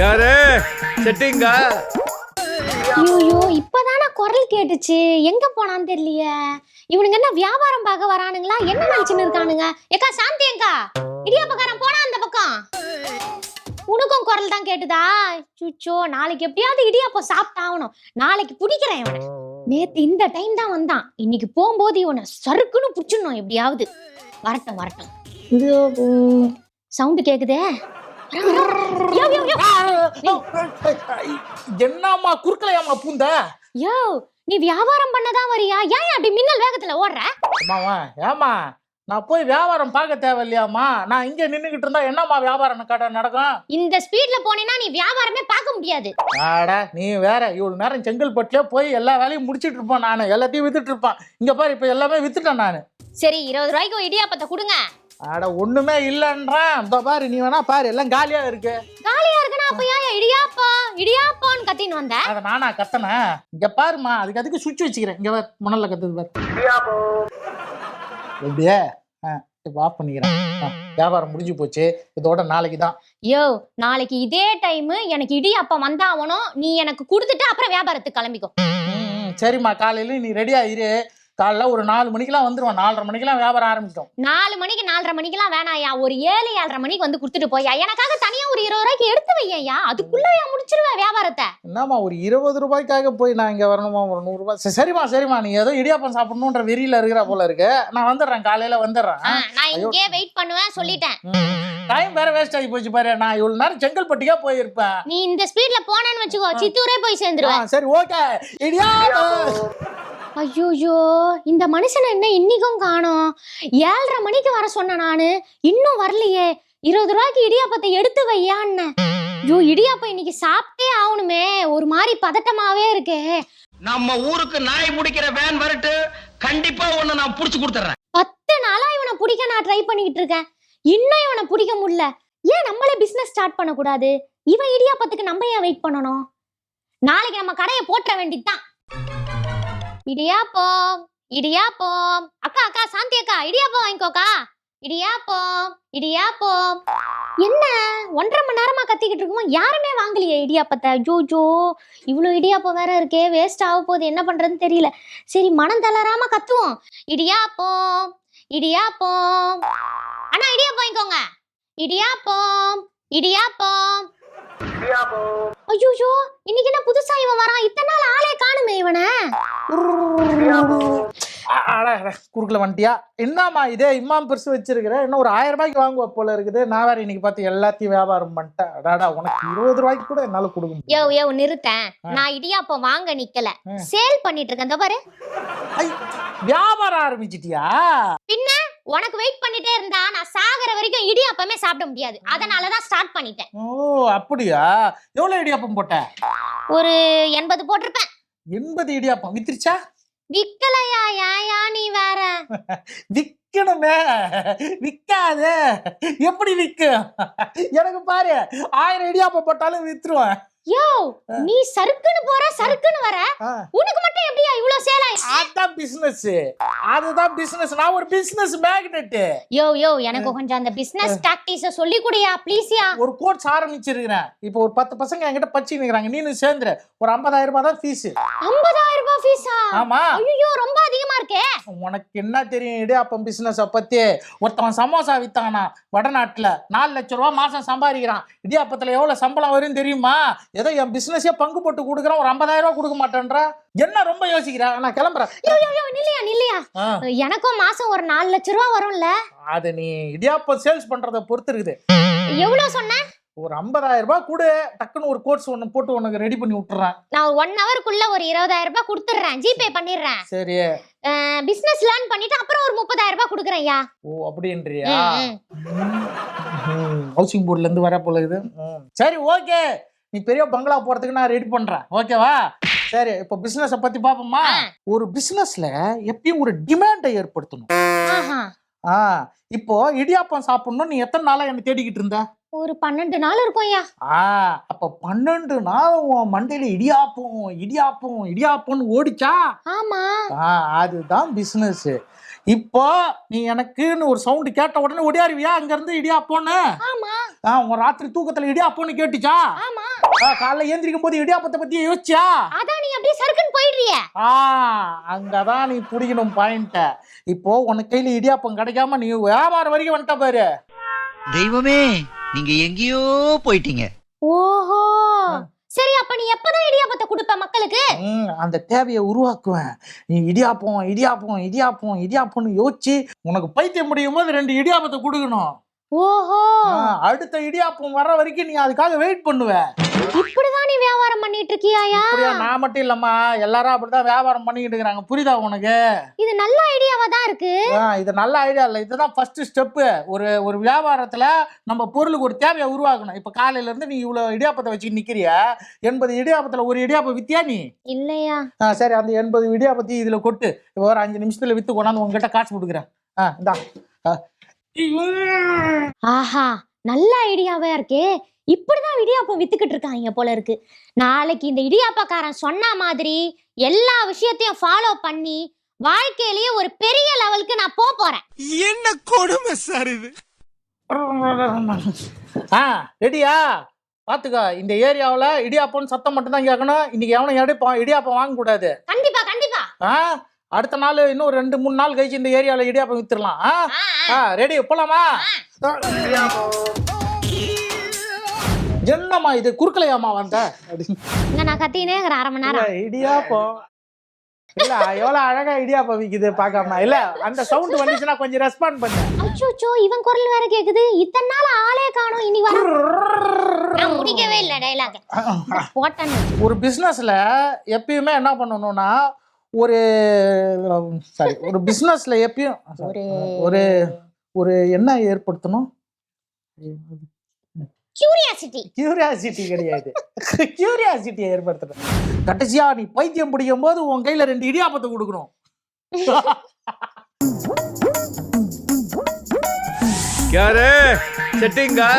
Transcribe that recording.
யாரு? செட்டிங்கா ஐயோ இப்பதானே குரல் கேட்டுச்சு. எங்க போனான்னு தெரியலையே. இவனுங்க என்ன வியாபாரம் பார்க்க வரானுங்களா? என்ன நினைச்சுன்னு இருக்கானுங்க? ஏக்கா சாந்தி ஏங்கா இடியாப்பக்காரன் போனா அந்த பக்கம். உனக்கும் குரல் தான் கேட்டுதா? சுச்சோ நாளைக்கு எப்படியாவது இடியாப்பம் சாப்பிட்டாகணும். நாளைக்கு பிடிக்கிறேன் இவனை. நேத்து இந்த டைம் தான் வந்தான். இன்னைக்கு போகும்போது இவனை சறுக்குன்னு பிடிச்சிடணும் எப்படியாவது. வரட்டும் வரட்டும். சவுண்டு கேக்குதே? யோ, யோ, யோ. என்னம்மா குறுக்கலையாம்மா பூந்த? யோ நீ வியாபாரம் பண்ணதான் வரியா? ஏன் அப்படி மின்னல் வேகத்துல ஓடுற? அம்மாவா ஏம்மா? நான் போய் வியாபாரம் பார்க்க தேவையில்லையாம்மா? நான் இங்க நின்னுகிட்டு இருந்தா என்னம்மா வியாபாரம் கடை நடக்கும்? இந்த ஸ்பீட்ல போனேன்னா நீ வியாபாரமே பார்க்க முடியாது. ஆட நீ வேற இவ்வளவு நேரம் செங்கல்பட்டுலயே போய் எல்லா வேலையும் முடிச்சிட்டு இருப்பேன் நான். எல்லாத்தையும் வித்துட்டு இருப்பேன். இங்க பாரு இப்ப எல்லாமே வித்துட்டேன் நான். சரி இருபது ரூபாய்க்கு இடியாப்பத்தை கொடுங்க. ஆட ஒண்ணுமே இல்லைன்றேன் இந்த பாரு நீ வேணா பாரு எல்லாம் காலியா இருக்கு. காலியா இருக்குன்னா அப்ப ஏன் இடியாப்பா? இடியாப்பான்னு கத்தின்னு வந்த? அதை நானா கத்தனேன் இங்க பாருமா அதுக்கு அதுக்கு சுவிட்ச் வச்சுக்கிறேன். இங்க பாரு முனல்ல கத்துது பாரு. எப்படியே? ஆ, இப்ப ஆஃப் பண்ணிக்கிறேன். வியாபாரம் முடிஞ்சு போச்சு. இதோட நாளைக்கு தான். யோ நாளைக்கு இதே டைம் எனக்கு இடியாப்பம் வந்தாவணும் நீ எனக்கு கொடுத்துட்டு அப்புறம் வியாபாரத்துக்கு கிளம்பிக்கோ. சரிம்மா காலையில நீ ரெடியா இரு. காலைல ஒரு நாலு மணிக்கெல்லாம் வந்துருவோம். நாலரை மணிக்கெல்லாம் வியாபாரம் ஆரம்பிச்சிட்டோம். நாலு மணிக்கு நாலரை மணிக்கெல்லாம் வேணாயா ஒரு ஏழு ஏழரை மணிக்கு வந்து கொடுத்துட்டு போயா எனக்காக தனியா ஒரு இருபது ரூபாய்க்கு எடுத்து வையா அதுக்குள்ளயா முடிச்சிருவேன் வியாபாரத்தை? என்னம்மா ஒரு இருபது ரூபாய்க்காக போய் நான் இங்க வரணுமா? ஒரு நூறு ரூபாய். சரி, சரிம்மா சரிம்மா. நீ ஏதோ இடியாப்பம் சாப்பிடணுன்ற வெறியில இருக்கிற போல இருக்கு. நான் வந்துடுறேன். காலையில வந்துடுறேன். நான் இங்கே வெயிட் பண்ணுவேன் சொல்லிட்டேன். டைம் வேற வேஸ்ட் ஆகி போச்சு பாரு. நான் இவ்வளவு நேரம் செங்கல்பட்டுக்கே போயிருப்பேன். நீ இந்த ஸ்பீட்ல போனேன்னு வச்சுக்கோ. சித்தூரே போய் சேர்ந்துருவேன். சரி ஓகே இடியாப்பம். ஐயோயோ இந்த மனுஷனை என்ன இன்னிக்கும் காணோம்? ஏழரை மணிக்கு வர சொன்ன நானு. இன்னும் வரலையே. இருபது ரூபாய்க்கு இடியாப்பத்தை எடுத்து வையான்னு. ஐயோ இடியாப்பம் இன்னைக்கு சாப்பிட்டே ஆகணுமே. ஒரு மாதிரி பதட்டமாவே இருக்கே. நம்ம ஊருக்கு நாய் முடிக்கிற வேன் வரட்டு கண்டிப்பா ஒண்ணு நான் புடிச்சு கொடுத்துறேன் பத்து நாளா இவனை பிடிக்க நான் ட்ரை பண்ணிக்கிட்டு இருக்கேன். இன்னும் இவனை பிடிக்க முடியல. ஏன் நம்மளே பிசினஸ் ஸ்டார்ட் பண்ணக்கூடாது? இவன் இடியாப்பத்துக்கு நம்ம ஏன் வெயிட் பண்ணணும்? நாளைக்கு நம்ம கடையை போட்டுற வேண்டியதுதான். இடியாப்பம் இடியாப்பம். அக்கா அக்கா சாந்தி அக்கா இடியாப்பம் வாங்கிக்கோக்கா. இடியாப்பம் இடியாப்பம். என்ன? ஒன்றரை மணி நேரமா கத்திக்கிட்டு இருக்கோம்? யாருமே வாங்கலையே இடியாப்பத்தை. ஜோ ஜோ இவ்வளோ இடியாப்பம் வேற இருக்கே வேஸ்ட் ஆக போகுது. என்ன பண்றதுன்னு தெரியல. சரி மனம் தளராம கத்துவோம். இடியாப்பம் இடியாப்பம். அண்ணா இடியாப்பம் வாங்கிக்கோங்க. இடியாப்பம் இடியாப்பம். ஐயோ இன்னைக்கு என்ன புதுசா இவன் வரான்? இத்தனை நாள் ஆளே காணுமே இவனை. குறுக்கல வந்துட்டியா? என்னம்மா இதே? இம்மாம் பெருசு வச்சிருக்கிற. இன்னும் ஒரு ஆயிரம் ரூபாய்க்கு வாங்குவ போல இருக்குது. நான் வேற இன்னைக்கு பார்த்து எல்லாத்தையும் வியாபாரம் பண்ணிட்டேன். அடாடா உனக்கு இருபது ரூபாய்க்கு கூட என்னால கொடுக்க யோ யோ நிறுத்தேன். நான் இடியாப்பம் வாங்க நிக்கல. சேல் பண்ணிட்டு இருக்கேன். இந்த பாரு. வியாபாரம் ஆரம்பிச்சிட்டியா? பின்ன? உனக்கு வெயிட் பண்ணிட்டே இருந்தா நான் சாகுற வரைக்கும் இடியாப்பமே சாப்பிட முடியாது. அதனாலதான் ஸ்டார்ட் பண்ணிட்டேன். ஓ அப்படியா? எவ்வளவு இடியாப்பம் போட்ட? ஒரு எண்பது போட்டிருப்பேன். எண்பது இடியாப்பம். வித்துருச்சா? விக்கலையா? ஏயா நீ வேற? விக்கணுமே. விக்காது. எப்படி விக்கும் எனக்கு பாரு ஆயிரம் இடியாப்பம் போட்டாலும் வித்துருவேன். யோ நீ சறுக்குன்னு போற சறுக்குன்னு வர. உனக்கு மட்டும் எப்படியா இவ்ளோ சேல் ஆயிடுச்சு அதான் பிசினஸ் அதுதான் பிசினஸ் நான் ஒரு பிசினஸ் மேக்னெட் யோ யோ எனக்கு கொஞ்சம் அந்த பிசினஸ் டாக்டிஸ சொல்லி குடியா ப்ளீஸ்யா ஒரு கோர்ஸ் ஆரம்பிச்சிருக்கிறேன். இப்போ ஒரு பத்து பசங்க என்கிட்ட படிச்சு நிக்கிறாங்க நீனு சேர்ந்துரு. ஒரு ஐம்பதாயிரம் ரூபாய் தான் ஃபீஸ் ஐம்பதாயிரம் ஃபீஸா ஆமா. ஐயோ ரொம்ப அதிகமா இருக்கே. உனக்கு என்ன தெரியும்? இடியாப்பம் பிசினஸ் பத்தி. ஒருத்தவன் சமோசா வித்தானா? வடநாட்டுல நாலு லட்ச ரூபா மாசம் சம்பாதிக்கிறான். இடியாப்பத்துல எவ்வளவு சம்பளம் வரும் தெரியுமா? ஏதோ என் பிசினஸே பங்கு போட்டு கொடுக்குறேன். ஒரு ஐம்பதாயிரம் ரூபாய் கொடுக்க மாட்டேன்ற. என்ன ரொம்ப யோசிக்கிறா? நான் கிளம்புறேன். யோ யோ யோ நில்லையா நில்லையா. ஆ, எனக்கும் மாசம் ஒரு நாலு லட்ச ரூபா வரும்ல. அது நீ இடியாப்பம் சேல்ஸ் பண்றத பொறுத்து இருக்குது. எவ்வளவு சொன்ன? ஒரு ஐம்பதாயிரம் ரூபாய் கொடு டக்குன்னு ஒரு கோர்ஸ் ஒன்று போட்டு உனக்கு ரெடி பண்ணி விட்டுறேன். நான் ஒன் ஹவருக்குள்ள ஒரு இருபதாயிரம் ரூபாய் கொடுத்துட்றேன் ஜிபே பண்ணிடுறேன். சரி. பிசினஸ் லேர்ன் பண்ணிட்டு அப்புறம் ஒரு முப்பதாயிரம் ரூபாய் கொடுக்குறேன்யா ஓ அப்படின்றியா. ஹவுசிங் போர்ட்ல இருந்து வர போல இது. சரி ஓகே நீ பெரிய பங்களா போறதுக்கு நான் ரெடி பண்றேன். ஓகேவா சரி இப்போ பிசினஸ பத்தி பாப்போமா. ஒரு பிசினஸ்ல எப்பயும் ஒரு டிமாண்டை ஏற்படுத்தணும். ஆ இப்போ இடியாப்பம் சாப்பிடணும் நீ எத்தனை நாளா என்ன தேடிக்கிட்டு இருந்த? ஒரு பன்னெண்டு நாள் இருக்கும்யா ஆ அப்ப பன்னெண்டு நாள் உன் மண்டையில இடியாப்பம் இடியாப்பம் இடியாப்பம்னு ஓடிச்சா? ஆமா. ஆ அதுதான் பிசினஸ் இப்போ நீ எனக்குன்னு ஒரு சவுண்டு கேட்ட உடனே ஒடியாருவியா அங்க இருந்து இடியாப்போன்னு ஆமா. ஆ உன் ராத்திரி தூக்கத்துல இடியாப்போன்னு கேட்டுச்சா? ஆமா. காலைல ஏந்திரிக்கும் போது இடியாப்பத்தை பத்தி யோசிச்சா அப்படியே சறுக்குன்னு போயிடுறிய. ஆ அங்கதான் நீ புடிக்கணும் பாயிண்ட இப்போ உனக்கு கையில இடியாப்பம் கிடைக்காம நீ வியாபாரம் வரைக்கும் வந்துட்ட பாரு. தெய்வமே நீங்க எங்கேயோ போயிட்டீங்க. ஓஹோ. சரி அப்ப நீ எப்பதான் இடியாப்பத்தை கொடுப்ப மக்களுக்கு? ம், அந்த தேவையை உருவாக்குவேன். நீ இடியாப்பம் இடியாப்பம் இடியாப்பம் இடியாப்பம்னு யோசிச்சு உனக்கு பைத்தியம் முடியும் போது ரெண்டு இடியாப்பத்தை கொடுக்கணும். ஓஹோ! அடுத்த இடியாப்பம் வர்ற வரைக்கும் நீ அதுக்காக வெயிட் பண்ணுவ. இப்படிதான் நீ வியாபாரம் பண்ணிட்டு இருக்கியாயா நான் மட்டும் இல்லம்மா. எல்லாரும் அப்படிதான் வியாபாரம் பண்ணிக்கிட்டு இருக்கிறாங்க. புரியுதா உனக்கு? இது நல்ல ஐடியாவா தான் இருக்கு. இது நல்ல ஐடியா இல்லை. இதுதான் ஃபர்ஸ்ட் ஸ்டெப்பு ஒரு ஒரு வியாபாரத்துல நம்ம பொருளுக்கு ஒரு தேவையை உருவாக்கணும். இப்போ காலையில இருந்து நீ இவ்வளோ இடியாப்பத்தை வச்சு நிக்கிறிய? எண்பது இடியாப்பத்துல ஒரு இடியாப்பம் வித்தியா நீ? இல்லையா? சரி அந்த எண்பது இடியாப்பத்தி இதுல கொட்டு. இப்போ ஒரு அஞ்சு நிமிஷத்துல வித்து கொண்டாந்து உங்ககிட்ட காசு கொடுக்குறேன். ஆ இந்தா. ஆஹா நல்ல ஐடியாவா இருக்கே. இப்படிதான் இடியாப்பம் வித்துக்கிட்டு இருக்காங்க போல இருக்கு. நாளைக்கு இந்த இடியாப்பக்காரன் சொன்ன மாதிரி எல்லா விஷயத்தையும் ஃபாலோ பண்ணி வாழ்க்கையிலேயே ஒரு பெரிய லெவலுக்கு நான் போக போறேன். என்ன கொடுமை சார் இது? ஆ ரெடியா? பாத்துக்கோ இந்த ஏரியாவில் இடியாப்பம்னு சத்தம் மட்டும்தான் கேட்கணும். இன்னைக்கு எவனும் எடுப்பான் இடியாப்பம் வாங்கக்கூடாது. கண்டிப்பா கண்டிப்பா. ஆ அடுத்த நாள் இன்னும் ரெண்டு மூணு நாள் கழிச்சு இந்த ஏரியாவில் இடியாப்பம் வித்துடலாம். ஆ? ரெடி போலாமா? என்னம்மா இது? குறுக்கலையாம்மா வந்த நான் கத்தினே அரை மணி நேரம். இடியாப்பம். இல்ல எவ்வளவு அழகா இடியாப்பம் விக்குது பார்க்காம. இல்ல அந்த சவுண்ட் வந்துச்சுன்னா கொஞ்சம் ரெஸ்பாண்ட் பண்ணு. அச்சோ இவன் குரல் வேற கேக்குது. இத்தனை நாள் ஆளே காணோம் இன்னைக்கு வர நான் முடிக்கவே இல்லை டைலாக் போட்டேன் ஒரு பிசினஸ்ல எப்பயுமே என்ன பண்ணணும்னா ஒரு சாரி ஒரு பிஸ்னஸ்ல எப்பயும் ஒரு ஒரு என்ன ஏற்படுத்தணும்? கியூரியாசிட்டி கியூரியாசிட்டி கிடையாது. கியூரியாசிட்டியை ஏற்படுத்தணும். கடைசியா நீ பைத்தியம் பிடிக்கும் போது உன் கையில ரெண்டு இடியாப்பத்தை கொடுக்கணும். யாரு? செட்டிங்கா